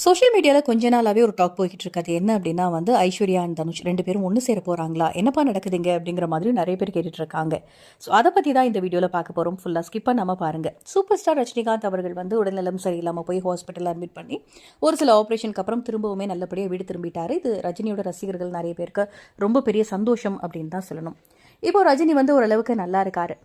Social மீடியாவில் கொஞ்ச நாளாகவே ஒரு டாக் போய்கிட்டு இருக்காது என்ன அப்படின்னா வந்து ஐஸ்வர்யா அண்ட் தனுஷ் ரெண்டு பேரும் ஒன்று சேர போகிறாங்களா என்னப்பா நடக்குதுங்க? அப்படிங்கிற மாதிரி நிறைய பேர் கேட்டுட்டு இருக்காங்க ஸோ அதை பற்றி தான் இந்த வீடியோவில் பார்க்க போகிறோம் ஃபுல்லாக ஸ்கிப் பண்ணாமல் பாருங்கள் சூப்பர் ஸ்டார் ரஜினிகாந்த் அவர்கள் வந்து உடல்நலம் சரியில்லாமல் போய் ஹாஸ்பிட்டலில் அட்மிட் பண்ணி ஒரு சில ஆப்ரேஷனுக்கு அப்புறம் திரும்பவுமே நல்லபடியாக வீடு திரும்பிட்டார். இது ரஜினியோட ரசிகர்கள் நிறைய பேருக்கு ரொம்ப பெரிய சந்தோஷம் அப்படின்னு தான் சொல்லணும். இப்போ ரஜினி வந்து ஓரளவுக்கு நல்லா இருக்காரு.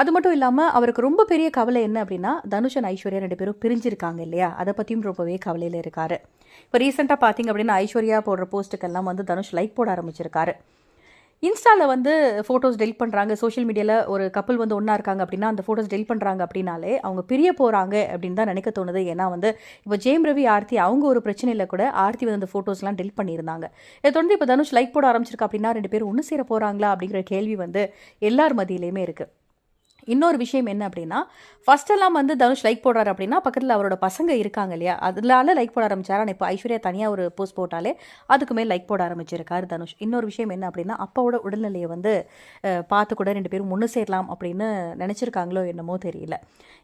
அது மட்டும் இல்லாமல் அவருக்கு ரொம்ப பெரிய கவலை என்ன அப்படின்னா தனுஷன் ஐஸ்வர்யா ரெண்டு பேரும் பிரிஞ்சிருக்காங்க இல்லையா? அதை பற்றியும் ரொம்பவே கவலையில் இருக்கார். இப்போ ரீசெண்டாக பார்த்தீங்க அப்படின்னா ஐஸ்வர்யா போடுற போஸ்ட்டுக்கெல்லாம் வந்து தனுஷ் லைக் போட ஆரம்பிச்சிருக்காரு. இன்ஸ்டாவில் வந்து ஃபோட்டோஸ் டெலிட் பண்ணுறாங்க சோஷியல் மீடியாவில் ஒரு கப்பல் வந்து ஒன்றா இருக்காங்க அப்படின்னா அந்த ஃபோட்டோஸ் டெலிட் பண்ணுறாங்க அப்படின்னாலே அவங்க பிரிய போகிறாங்க அப்படின்னு தான் நினைக்க தோணுது. ஏன்னா வந்து இப்போ ஜெயம் ரவி ஆர்த்தி அவங்க ஒரு பிரச்சனையில் கூட ஆர்த்தி வந்து அந்த ஃபோட்டோஸ்லாம் டெலிட் பண்ணியிருந்தாங்க. இதை தொடர்ந்து இப்போ தனுஷ் லைக் போட ஆரம்பிச்சிருக்கா அப்படின்னா ரெண்டு பேரும் ஒன்று சேர போகிறாங்களா அப்படிங்கிற கேள்வி வந்து எல்லார் மதியிலையுமே இருக்குது இன்னொரு விஷயம் என்ன அப்படின்னா ஃபஸ்ட்டெல்லாம் வந்து தனுஷ் லைக் போடுறாரு அப்படின்னா பக்கத்தில் அவரோட பசங்க இருக்காங்க இல்லையா? அதனால லைக் போட ஆரம்பிச்சார் ஆனால் இப்போ ஐஸ்வர்யா தனியாக ஒரு போஸ்ட் போட்டாலே அதுக்குமே லைக் போட ஆரம்பிச்சிருக்காரு தனுஷ். இன்னொரு விஷயம் என்ன அப்படின்னா அப்பாவோட உடல்நிலையை வந்து பார்த்து கூட ரெண்டு பேரும் ஒன்று சேரலாம் அப்படின்னு நினச்சிருக்காங்களோ என்னமோ தெரியல.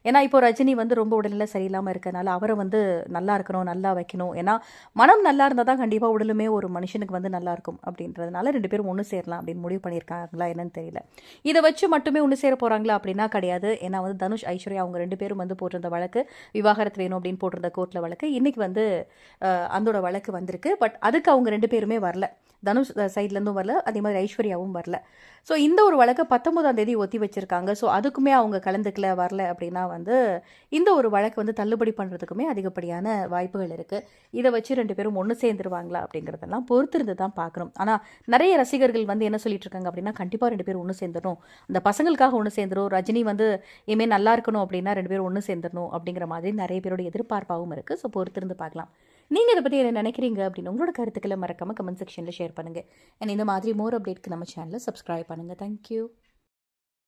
ஏன்னா இப்போ ரஜினி வந்து ரொம்ப உடல்நிலை சரியில்லாமல் இருக்கனால அவரை வந்து நல்லா இருக்கணும் நல்லா வைக்கணும். ஏன்னா மனம் நல்லா இருந்தால் தான் கண்டிப்பாக உடலுமே ஒரு மனுஷனுக்கு வந்து நல்லா இருக்கும் அப்படின்றதுனால ரெண்டு பேரும் ஒன்று சேரலாம் அப்படின்னு முடிவு பண்ணியிருக்காங்களா என்னன்னு தெரியல. இதை வச்சு மட்டுமே ஒன்று சேர போகிறாங்களா அப்படின்னு கிடையாது. ஏன்னா வந்து தனுஷ் ஐஸ்வர்யா அவங்க ரெண்டு பேரும் வந்து போட்டிருந்த வழக்கு விவாகரத்து வேணும் அப்படின்னு போட்டிருந்த கோர்ட்டில் வழக்கு. இன்றைக்கி வந்து அந்தோட வழக்கு வந்திருக்கு. பட் அதுக்கு அவங்க ரெண்டு பேருமே வரல. தனுஷ் சைட்லேருந்தும் வரல. அதே மாதிரி ஐஸ்வர்யாவும் வரல. ஸோ இந்த ஒரு வழக்கை பத்தொம்போதாம் தேதி ஒத்தி வச்சுருக்காங்க. ஸோ அதுக்குமே அவங்க கலந்துக்கல வரல அப்படின்னா வந்து இந்த ஒரு வழக்கு வந்து தள்ளுபடி பண்ணுறதுக்குமே அதிகப்படியான வாய்ப்புகள் இருக்குது இதை வச்சு ரெண்டு பேரும் ஒன்று சேர்ந்துருவாங்களா அப்படிங்கிறதெல்லாம் பொறுத்திருந்து தான் பார்க்கணும் ஆனால் நிறைய ரசிகர்கள் வந்து என்ன சொல்லிட்டு இருக்காங்க அப்படின்னா கண்டிப்பாக ரெண்டு பேரும் ஒன்று சேர்ந்துடும் அந்த பசங்களுக்காக ஒன்று சேர்ந்துரும். ரஜினி வந்து இனிமேல் நல்லா இருக்கணும் அப்படின்னா ரெண்டு பேரும் ஒன்று சேர்ந்துடணும் அப்படிங்கிற மாதிரி நிறைய பேரோட எதிர்பார்ப்பாகவும் இருக்குது ஸோ பொறுத்திருந்து பார்க்கலாம். நீங்கள் இதை பற்றி என்ன நினைக்கிறீங்க அப்படின்னு உங்களோட கருத்துக்களை மறக்காமல் கமெண்ட் செக்ஷனில் ஷேர் பண்ணுங்கள் அண்ட் இந்த மாதிரி மோர் அப்டேட்க்கு நம்ம சேனலை சப்ஸ்கிரைப் பண்ணுங்கள் தேங்க்யூ